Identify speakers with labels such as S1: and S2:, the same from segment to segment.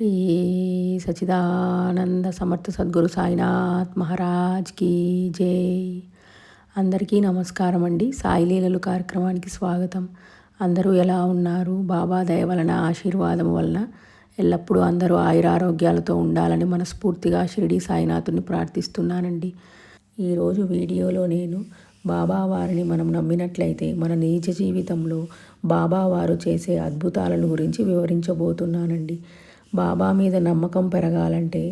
S1: శ్రీ సచిదానంద సమర్థ సద్గురు సాయినాథ్ మహారాజ్ కీ జై. అందరికీ నమస్కారం అండి సాయిలీలలు కార్యక్రమానికి స్వాగతం. అందరూ ఎలా ఉన్నారు? బాబా దయ వలన ఆశీర్వాదం వలన ఎల్లప్పుడూ అందరూ ఆయురారోగ్యాలతో ఉండాలని మనస్ఫూర్తిగా షిరిడి సాయినాథుని ప్రార్థిస్తున్నానండి. ఈరోజు వీడియోలో నేను బాబా వారిని మనం నమ్మినట్లయితే మన నిజ జీవితంలో బాబా వారు చేసే అద్భుతాలను గురించి వివరించబోతున్నానండి. బాబా మీద నమ్మకం పెరగాలంటే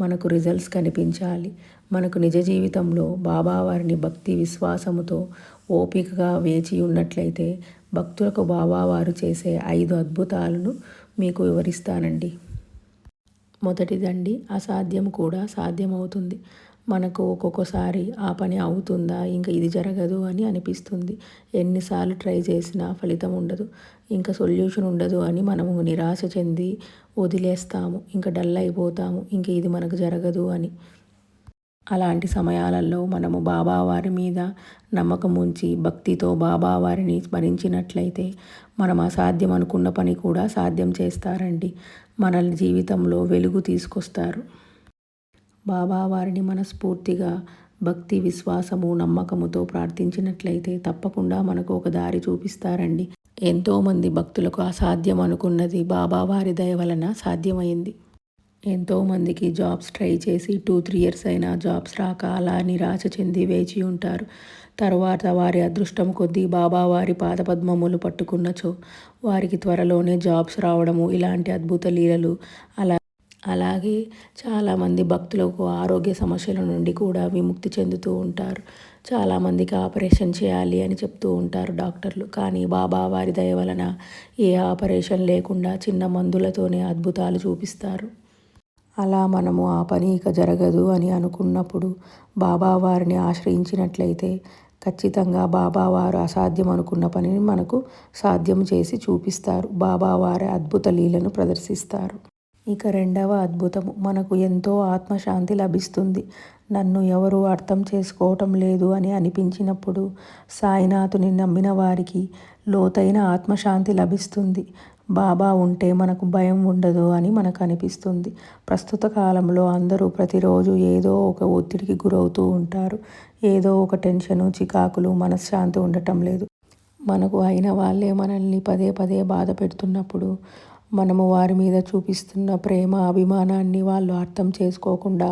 S1: మనకు రిజల్ట్స్ కనిపించాలి. మనకు నిజ జీవితంలో బాబా వారిని భక్తి విశ్వాసముతో ఓపికగా వేచి ఉన్నట్లయితే భక్తులకు బాబా వారు చేసే ఐదు అద్భుతాలను మీకు వివరిస్తానండి. మొదటిదండి అసాధ్యం కూడా సాధ్యమవుతుంది. మనకు ఒక్కొక్కసారి ఆ పని అవుతుందా ఇంకా ఇది జరగదు అని అనిపిస్తుంది. ఎన్నిసార్లు ట్రై చేసినా ఫలితం ఉండదు. ఇంకా సొల్యూషన్ ఉండదు అని మనము నిరాశ చెంది వదిలేస్తాము. ఇంకా డల్ అయిపోతాము. ఇంక ఇది మనకు జరగదు అని. అలాంటి సమయాలలో మనము బాబావారి మీద నమ్మకం ఉంచి భక్తితో బాబావారిని స్మరించినట్లయితే మనం అసాధ్యం అనుకున్న పని కూడా సాధ్యం చేస్తారండి. మనల్ని జీవితంలో వెలుగు తీసుకొస్తారు. బాబా వారిని మనస్ఫూర్తిగా భక్తి విశ్వాసము నమ్మకముతో ప్రార్థించినట్లయితే తప్పకుండా మనకు ఒక దారి చూపిస్తారండి. ఎంతోమంది భక్తులకు అసాధ్యం అనుకున్నది బాబా వారి దయ వలన సాధ్యమైంది. ఎంతోమందికి జాబ్స్ ట్రై చేసి టూ త్రీ ఇయర్స్ అయినా జాబ్స్ రాక అలా నిరాశ చెంది వేచి ఉంటారు. తర్వాత వారి అదృష్టం కొద్దీ బాబా వారి పాదపద్మములు పట్టుకున్నచో వారికి త్వరలోనే జాబ్స్ రావడము ఇలాంటి అద్భుత లీలలు అలా అలాగే చాలామంది భక్తులకు ఆరోగ్య సమస్యల నుండి కూడా విముక్తి చెందుతూ ఉంటారు. చాలామందికి ఆపరేషన్ చేయాలి అని చెప్తూ ఉంటారు డాక్టర్లు. కానీ బాబా వారి దయ వలన ఏ ఆపరేషన్ లేకుండా చిన్న మందులతోనే అద్భుతాలు చూపిస్తారు. అలా మనము ఆ పని ఇక జరగదు అని అనుకున్నప్పుడు బాబా వారిని ఆశ్రయించినట్లయితే ఖచ్చితంగా బాబావారు అసాధ్యం అనుకున్న పనిని మనకు సాధ్యం చేసి చూపిస్తారు. బాబావారి అద్భుత లీలను ప్రదర్శిస్తారు. ఇక రెండవ అద్భుతము. మనకు ఎంతో ఆత్మశాంతి లభిస్తుంది. నన్ను ఎవరు అర్థం చేసుకోవటం లేదు అని అనిపించినప్పుడు సాయినాథుని నమ్మిన వారికి లోతైన ఆత్మశాంతి లభిస్తుంది. బాబా ఉంటే మనకు భయం ఉండదు అని మనకు అనిపిస్తుంది. ప్రస్తుత కాలంలో అందరూ ప్రతిరోజు ఏదో ఒక ఒత్తిడికి గురవుతూ ఉంటారు. ఏదో ఒక టెన్షను చికాకులు మనశ్శాంతి ఉండటం లేదు. మనకు అయిన వాళ్ళే మనల్ని పదే పదే బాధ పెడుతున్నప్పుడు మనము వారి మీద చూపిస్తున్న ప్రేమ అభిమానాన్ని వాళ్ళు అర్థం చేసుకోకుండా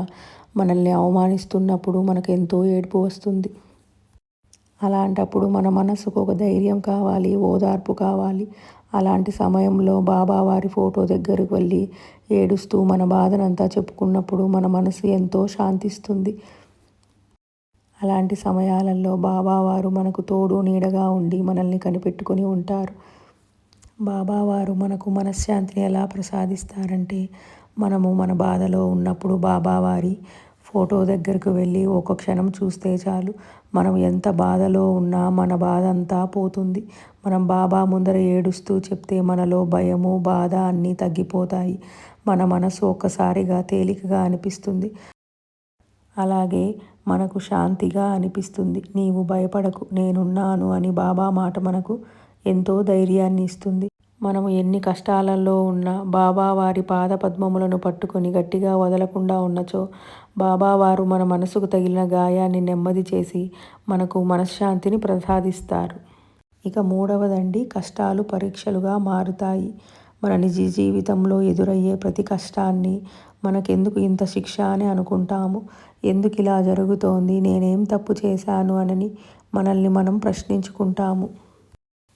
S1: మనల్ని అవమానిస్తున్నప్పుడు మనకు ఎంతో ఏడుపు వస్తుంది. అలాంటప్పుడు మన మనసుకు ఒక ధైర్యం కావాలి ఓదార్పు కావాలి. అలాంటి సమయంలో బాబా వారి ఫోటో దగ్గరకు వెళ్ళి ఏడుస్తూ మన బాధనంతా చెప్పుకున్నప్పుడు మన మనసు ఎంతో శాంతిస్తుంది. అలాంటి సమయాలలో బాబావారు మనకు తోడు నీడగా ఉండి మనల్ని కనిపెట్టుకొని ఉంటారు. బాబావారు మనకు మనశ్శాంతిని ఎలా ప్రసాదిస్తారంటే మనము మన బాధలో ఉన్నప్పుడు బాబావారి ఫోటో దగ్గరకు వెళ్ళి ఒక క్షణం చూస్తే చాలు. మనం ఎంత బాధలో ఉన్నా మన బాధ అంతా పోతుంది. మనం బాబా ముందర ఏడుస్తూ చెప్తే మనలో భయము బాధ అన్నీ తగ్గిపోతాయి. మన మనసు ఒక్కసారిగా తేలికగా అనిపిస్తుంది. అలాగే మనకు శాంతిగా అనిపిస్తుంది. నీవు భయపడకు నేనున్నాను అని బాబా మాట మనకు ఎంతో ధైర్యాన్ని ఇస్తుంది. మనము ఎన్ని కష్టాలలో ఉన్నా బాబా వారి పాద పద్మములను పట్టుకొని గట్టిగా వదలకుండా ఉన్నచో బాబావారు మన మనసుకు తగిలిన గాయాన్ని నెమ్మది చేసి మనకు మనశ్శాంతిని ప్రసాదిస్తారు. ఇక మూడవదండి కష్టాలు పరీక్షలుగా మారుతాయి. మన నిజ జీవితంలో ఎదురయ్యే ప్రతి కష్టాన్ని మనకెందుకు ఇంత శిక్ష అని అనుకుంటాము. ఎందుకు ఇలా జరుగుతోంది? నేనేం తప్పు చేశాను? అని మనల్ని మనం ప్రశ్నించుకుంటాము.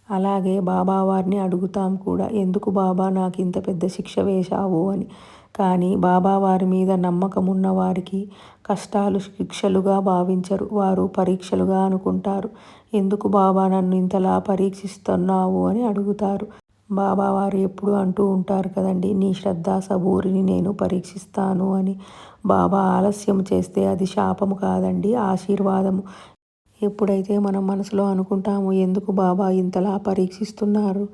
S1: అలాగే బాబా వారిని అడుగుతాం కూడా ఎందుకు బాబా నాకు ఇంత పెద్ద శిక్ష వేశావు? అని. కానీ బాబా వారి మీద నమ్మకం ఉన్న వారికి కష్టాలు శిక్షలుగా భావించరు వారు పరీక్షలుగా అనుకుంటారు. ఎందుకు బాబా నన్ను ఇంతలా పరీక్షిస్తున్నావు? అని అడుగుతారు. బాబా వారు ఎప్పుడు అంటూ ఉంటారు కదండి నీ శ్రద్ధ సబూరిని నేను పరీక్షిస్తాను అని. బాబా ఆలస్యం చేస్తే అది శాపము కాదండి ఆశీర్వాదము. ఎప్పుడైతే మనం మనసులో అనుకుంటామో ఎందుకు బాబా ఇంతలా పరీక్షిస్తున్నారు?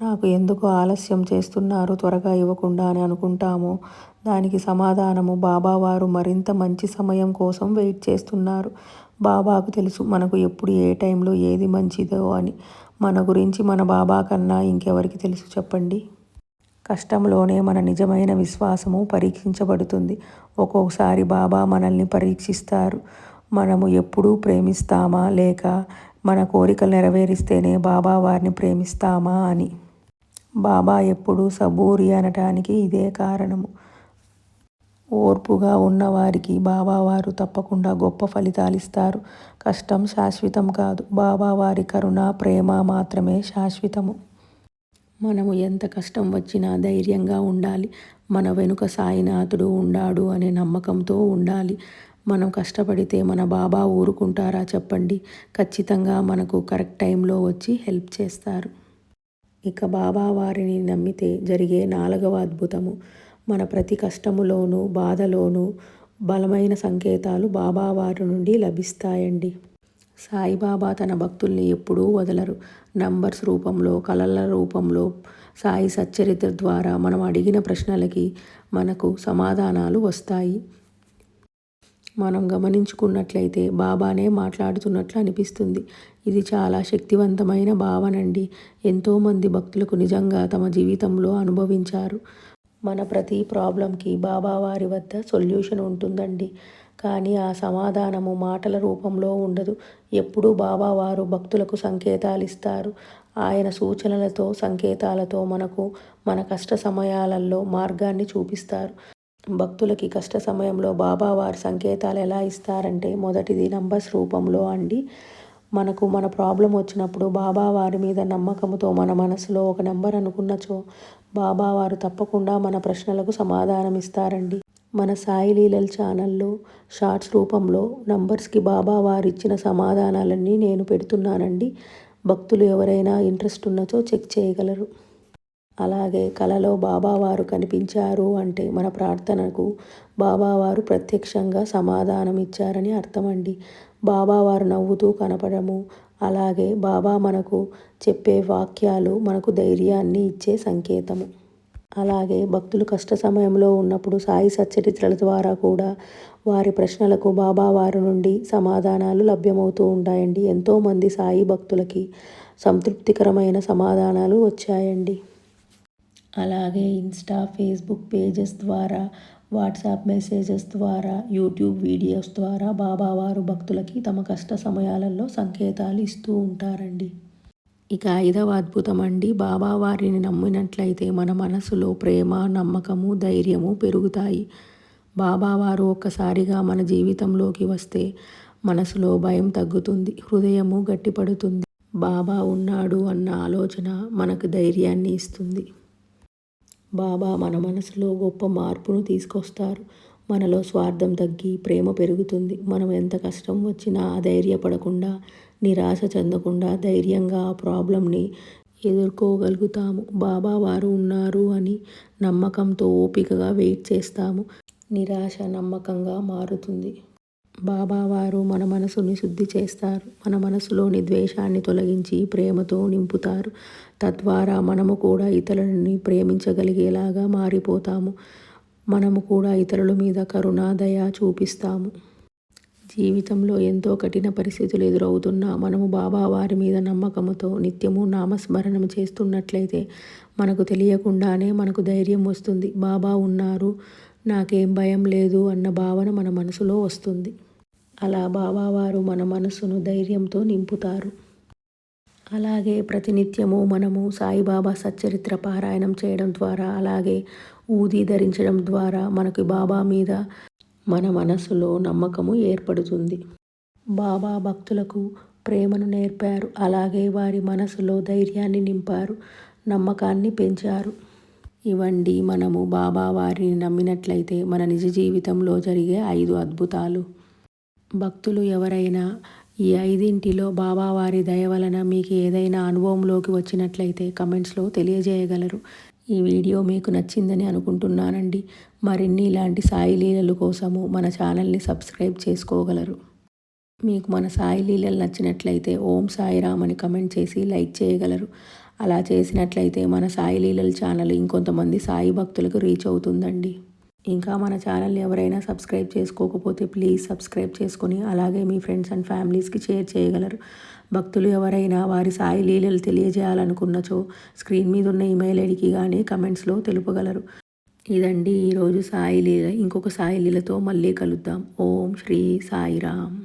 S1: నాకు ఎందుకు ఆలస్యం చేస్తున్నారు త్వరగా ఇవ్వకుండా అని అనుకుంటామో దానికి సమాధానము బాబా వారు మరింత మంచి సమయం కోసం వెయిట్ చేస్తున్నారు. బాబాకు తెలుసు మనకు ఎప్పుడు ఏ టైంలో ఏది మంచిదో అని. మన గురించి మన బాబా కన్నా ఇంకెవరికి తెలుసు చెప్పండి? కష్టంలోనే మన నిజమైన విశ్వాసము పరీక్షించబడుతుంది. ఒక్కొక్కసారి బాబా మనల్ని పరీక్షిస్తారు. మనము ఎప్పుడూ ప్రేమిస్తామా లేక మన కోరికలు నెరవేరిస్తేనే బాబా వారిని ప్రేమిస్తామా అని. బాబా ఎప్పుడు సబూరి అనటానికి ఇదే కారణము. ఓర్పుగా ఉన్నవారికి బాబావారు తప్పకుండా గొప్ప ఫలితాలు ఇస్తారు. కష్టం శాశ్వతం కాదు. బాబావారి కరుణ ప్రేమ మాత్రమే శాశ్వతము. మనము ఎంత కష్టం వచ్చినా ధైర్యంగా ఉండాలి. మన వెనుక సాయినాథుడు ఉండాడు అనే నమ్మకంతో ఉండాలి. మనం కష్టపడితే మన బాబా ఊరుకుంటారా చెప్పండి. ఖచ్చితంగా మనకు కరెక్ట్ టైంలో వచ్చి హెల్ప్ చేస్తారు. ఇక బాబా వారిని నమ్మితే జరిగే నాలుగవ అద్భుతము. మన ప్రతి కష్టములోనూ బాధలోనూ బలమైన సంకేతాలు బాబావారి నుండి లభిస్తాయండి. సాయిబాబా తన భక్తుల్ని ఎప్పుడూ వదలరు. నంబర్స్ రూపంలో కళల రూపంలో సాయి సచ్చరిత్ర ద్వారా మనం అడిగిన ప్రశ్నలకి మనకు సమాధానాలు వస్తాయి. మనం గమనించుకున్నట్లయితే బాబానే మాట్లాడుతున్నట్లు అనిపిస్తుంది. ఇది చాలా శక్తివంతమైన భావనండి. ఎంతోమంది భక్తులకు నిజంగా తమ జీవితంలో అనుభవించారు. మన ప్రతి ప్రాబ్లంకి బాబా వారి వద్ద సొల్యూషన్ ఉంటుందండి. కానీ ఆ సమాధానము మాటల రూపంలో ఉండదు. ఎప్పుడూ బాబా వారు భక్తులకు సంకేతాలు ఇస్తారు. ఆయన సూచనలతో సంకేతాలతో మనకు మన కష్ట సమయాలలో మార్గాన్ని చూపిస్తారు. భక్తులకి కష్ట సమయంలో బాబా వారి సంకేతాలు ఎలా ఇస్తారంటే మొదటిది నంబర్స్ రూపంలో అండి. మనకు మన ప్రాబ్లం వచ్చినప్పుడు బాబా వారి మీద నమ్మకంతో మన మనసులో ఒక నెంబర్ అనుకున్నచో బాబా వారు తప్పకుండా మన ప్రశ్నలకు సమాధానం ఇస్తారండి. మన సాయి లీలల్ ఛానల్లో షార్ట్స్ రూపంలో నంబర్స్కి బాబా వారు ఇచ్చిన సమాధానాలన్నీ నేను పెడుతున్నానండి. భక్తులు ఎవరైనా ఇంట్రెస్ట్ ఉన్నచో చెక్ చేయగలరు. అలాగే కలలో బాబావారు కనిపించారు అంటే మన ప్రార్థనకు బాబావారు ప్రత్యక్షంగా సమాధానం ఇచ్చారని అర్థమండి. బాబావారు నవ్వుతూ కనపడము అలాగే బాబా మనకు చెప్పే వాక్యాలు మనకు ధైర్యాన్ని ఇచ్చే సంకేతము. అలాగే భక్తులు కష్ట సమయంలో ఉన్నప్పుడు సాయి సచ్చరిత్రల ద్వారా కూడా వారి ప్రశ్నలకు బాబా వారి నుండి సమాధానాలు లభ్యమవుతూ ఉంటాయండి. ఎంతోమంది సాయి భక్తులకి సంతృప్తికరమైన సమాధానాలు వచ్చాయండి. అలాగే ఇన్స్టా ఫేస్బుక్ పేజెస్ ద్వారా వాట్సాప్ మెసేజెస్ ద్వారా యూట్యూబ్ వీడియోస్ ద్వారా బాబావారు భక్తులకి తమ కష్ట సమయాలలో సంకేతాలు ఇస్తూ ఉంటారండి. ఇక ఐదవ అద్భుతం అండి. బాబావారిని నమ్మినట్లయితే మన మనసులో ప్రేమ నమ్మకము ధైర్యము పెరుగుతాయి. బాబావారు ఒక్కసారిగా మన జీవితంలోకి వస్తే మనసులో భయం తగ్గుతుంది హృదయము గట్టిపడుతుంది. బాబా ఉన్నాడు అన్న ఆలోచన మనకు ధైర్యాన్ని ఇస్తుంది. బాబా మన మనసులో గొప్ప మార్పును తీసుకొస్తారు. మనలో స్వార్థం తగ్గి ప్రేమ పెరుగుతుంది. మనం ఎంత కష్టం వచ్చినా ధైర్యపడకుండా నిరాశ చెందకుండా ధైర్యంగా ఆ ప్రాబ్లంని ఎదుర్కోగలుగుతాము. బాబా వారు ఉన్నారు అని నమ్మకంతో ఓపికగా వెయిట్ చేస్తాము. నిరాశ నమ్మకంగా మారుతుంది. బాబావారు మన మనసుని శుద్ధి చేస్తారు. మన మనసులోని ద్వేషాన్ని తొలగించి ప్రేమతో నింపుతారు. తద్వారా మనము కూడా ఇతరులని ప్రేమించగలిగేలాగా మారిపోతాము. మనము కూడా ఇతరుల మీద కరుణ దయ చూపిస్తాము. జీవితంలో ఎంతో కఠిన పరిస్థితులు ఎదురవుతున్నా మనము బాబా వారి మీద నమ్మకముతో నిత్యము నామస్మరణం చేస్తున్నట్లయితే మనకు తెలియకుండానే మనకు ధైర్యం వస్తుంది. బాబా ఉన్నారు నాకేం భయం లేదు అన్న భావన మన మనసులో వస్తుంది. అలా బాబావారు మన మనసును ధైర్యంతో నింపుతారు. అలాగే ప్రతినిత్యము మనము సాయిబాబా సచ్చరిత్ర పారాయణం చేయడం ద్వారా అలాగే ఊది ధరించడం ద్వారా మనకు బాబా మీద మన మనసులో నమ్మకము ఏర్పడుతుంది. బాబా భక్తులకు ప్రేమను నేర్పారు అలాగే వారి మనసులో ధైర్యాన్ని నింపారు నమ్మకాన్ని పెంచారు. ఇవండి మనము బాబా వారిని నమ్మినట్లయితే మన నిజ జీవితంలో జరిగే ఐదు అద్భుతాలు. భక్తులు ఎవరైనా ఈ ఐదింటిలో బాబావారి దయ వలన మీకు ఏదైనా అనుభవంలోకి వచ్చినట్లయితే కమెంట్స్లో తెలియజేయగలరు. ఈ వీడియో మీకు నచ్చిందని అనుకుంటున్నానండి. మరిన్ని ఇలాంటి సాయి లీలలు కోసము మన ఛానల్ని సబ్స్క్రైబ్ చేసుకోగలరు. మీకు మన సాయి లీలలు నచ్చినట్లయితే ఓం సాయిరామ్ అని కమెంట్ చేసి లైక్ చేయగలరు. అలా చేసినట్లయితే మన సాయి లీలల ఛానల్ ఇంకొంతమంది సాయి భక్తులకు రీచ్ అవుతుందండి. ఇంకా మన ఛానల్ని ఎవరైనా సబ్స్క్రైబ్ చేసుకోకపోతే ప్లీజ్ సబ్స్క్రైబ్ చేసుకొని అలాగే మీ ఫ్రెండ్స్ అండ్ ఫ్యామిలీస్కి షేర్ చేయగలరు. భక్తులు ఎవరైనా వారి సాయి లీలలు తెలియజేయాలనుకున్నచో స్క్రీన్ మీద ఉన్న ఈమెయిల్ ఐడికి కానీ కమెంట్స్లో తెలుపగలరు. ఇదండి ఈరోజు సాయి లీల. ఇంకొక సాయి లీలతో మళ్ళీ కలుద్దాం. ఓం శ్రీ సాయిరామ్.